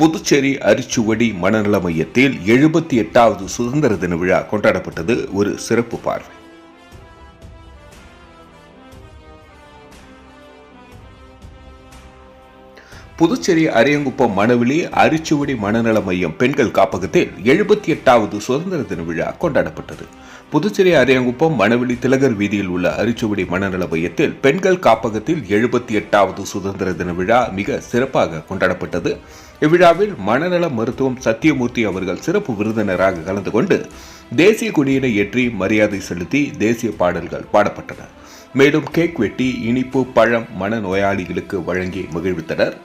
புதுச்சேரி அரிச்சுவடி மனநல மையத்தில் எழுபத்தி எட்டாவது சுதந்திர தின விழா கொண்டாடப்பட்டது. ஒரு சிறப்பு பார்வை. புதுச்சேரி அரியங்குப்பம் மணவெளி அரிச்சுவடி மனநல மையம் பெண்கள் காப்பகத்தில் எழுபத்தி எட்டாவது சுதந்திர தின விழா கொண்டாடப்பட்டது. புதுச்சேரி அரியங்குப்பம் மணவெளி திலகர் வீதியில் உள்ள அரிச்சுவடி மனநல மையத்தில் பெண்கள் காப்பகத்தில் எழுபத்தி எட்டாவது சுதந்திர தின விழா மிக சிறப்பாக கொண்டாடப்பட்டது. இவ்விழாவில் மனநல மருத்துவம் சத்தியமூர்த்தி அவர்கள் சிறப்பு விருந்தினராக கலந்து கொண்டு தேசிய கொடியினை ஏற்றி மரியாதை செலுத்தி தேசிய பாடல்கள் பாடப்பட்டன. மேலும் கேக் வெட்டி இனிப்பு பழம் மனநோயாளிகளுக்கு வழங்கி மகிழ்வித்தனர்.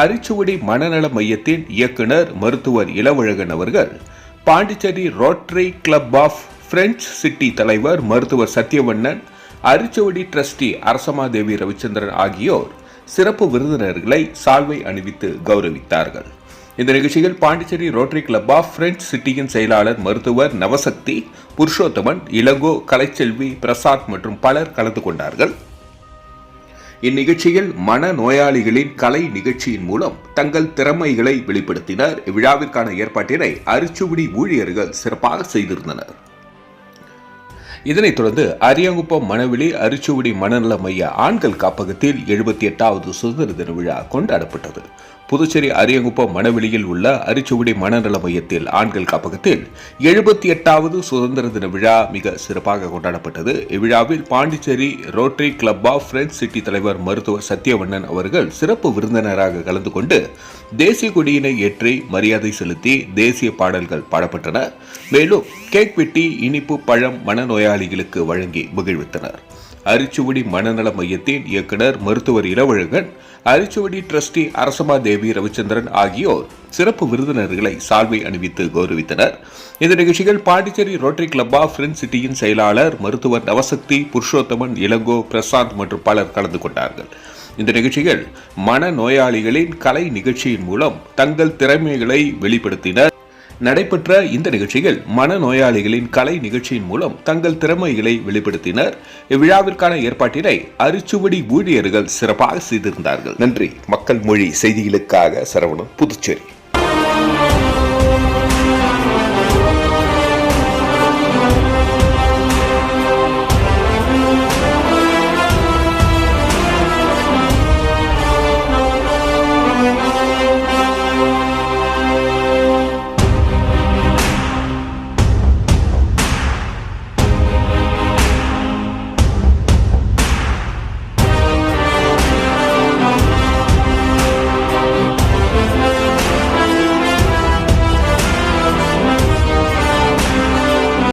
அரிச்சுவடி மனநல மையத்தின் இயக்குனர் மருத்துவர் இளவழகன் அவர்கள் Pondicherry Rotary Club of French City தலைவர் மருத்துவர் சத்யவண்ணன் அரிச்சுவடி டிரஸ்டி அரசமாதேவி ரவிச்சந்திரன் ஆகியோர் சிறப்பு விருந்தினர்களை சால்வை அணிவித்து கௌரவித்தார்கள். இந்த நிகழ்ச்சியில் Pondicherry rotary club of French சிட்டியின் செயலாளர் மருத்துவர் நவசக்தி புருஷோத்தமன் இளங்கோ கலைச்செல்வி பிரசாத் மற்றும் பலர் கலந்து கொண்டார்கள். இந்நிகழ்ச்சியில் மன நோயாளிகளின் கலை நிகழ்ச்சியின் மூலம் தங்கள் திறமைகளை வெளிப்படுத்தினர். இவ்விழாவிற்கான ஏற்பாட்டினை அரிச்சுவடி ஊழியர்கள் சிறப்பாக செய்திருந்தனர். இதனைத் தொடர்ந்து அரியாங்குப்பம் மணவெளி அரிச்சுவடி மனநல மைய ஆண்கள் காப்பகத்தில் எழுபத்தி எட்டாவது சுதந்திர தின விழா கொண்டாடப்பட்டது. புதுச்சேரி அரியங்குப்பம் மணவெளியில் உள்ள அரிச்சுவடி மனநல மையத்தில் ஆண்கள் காப்பகத்தில் எழுபத்தி எட்டாவது சுதந்திர தின விழா மிக சிறப்பாக கொண்டாடப்பட்டது. இவ்விழாவில் Pondicherry rotary club of French city தலைவர் மருத்துவர் சத்யவண்ணன் அவர்கள் சிறப்பு விருந்தினராக கலந்து கொண்டு தேசிய கொடியினை ஏற்றி மரியாதை செலுத்தி தேசிய பாடல்கள் பாடப்பட்டன. மேலும் கேக் வெட்டி இனிப்பு பழம் மனநோயாளிகளுக்கு வழங்கி மகிழ்வித்தனர். அரிச்சுவடி மனநல மையத்தின் இயக்குனர் மருத்துவர் இளவழகன் அரிச்சுவடி டிரஸ்டி அரசமா தேவி ரவிச்சந்திரன் ஆகியோர் சிறப்பு விருந்தினர்களை சால்வை அணிவித்து கௌரவித்தனர். இந்த நிகழ்ச்சிகள் Pondicherry rotary club of French சிட்டியின் செயலாளர் மருத்துவர் நவசக்தி புருஷோத்தமன் இளங்கோ பிரசாந்த் மற்றும் பலர் கலந்து கொண்டார்கள். இந்த நிகழ்ச்சிகள் மன நோயாளிகளின் கலை நிகழ்ச்சியின் மூலம் தங்கள் திறமைகளை வெளிப்படுத்தினர். நடைபெற்ற இந்த நிகழ்ச்சியில் மனநோயாளிகளின் கலை நிகழ்ச்சியின் மூலம் தங்கள் திறமைகளை வெளிப்படுத்தினர். இவ்விழாவிற்கான ஏற்பாட்டினை அரிச்சுவடி ஊழியர்கள் சிறப்பாக செய்திருந்தார்கள். நன்றி. மக்கள் மொழி செய்திகளுக்காக சரவணன் புதுச்சேரி.